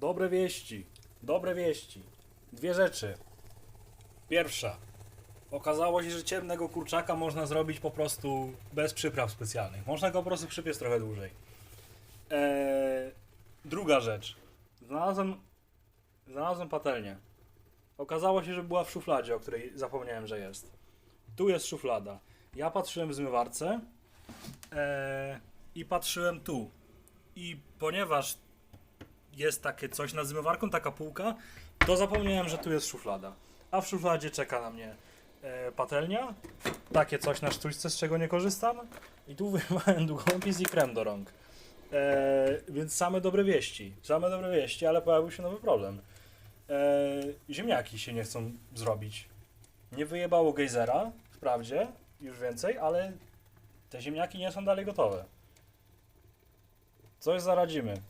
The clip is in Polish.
Dobre wieści. Dobre wieści. Dwie rzeczy. Pierwsza. Okazało się, że ciemnego kurczaka można zrobić po prostu bez przypraw specjalnych. Można go po prostu przypiec trochę dłużej. Eee, druga rzecz. Znalazłem, znalazłem patelnię. Okazało się, że była w szufladzie, o której zapomniałem, że jest. Tu jest szuflada. Ja patrzyłem w zmywarce eee, i patrzyłem tu. I ponieważ jest takie coś nad zmywarką, taka półka, to zapomniałem, że tu jest szuflada. A w szufladzie czeka na mnie e, patelnia, takie coś na sztućce, z czego nie korzystam. I tu wyrwałem długopis i krem do rąk. E, więc same dobre wieści. Same dobre wieści, ale pojawił się nowy problem. E, ziemniaki się nie chcą zrobić. Nie wyjebało gejzera, wprawdzie, już więcej, ale te ziemniaki nie są dalej gotowe. Coś zaradzimy.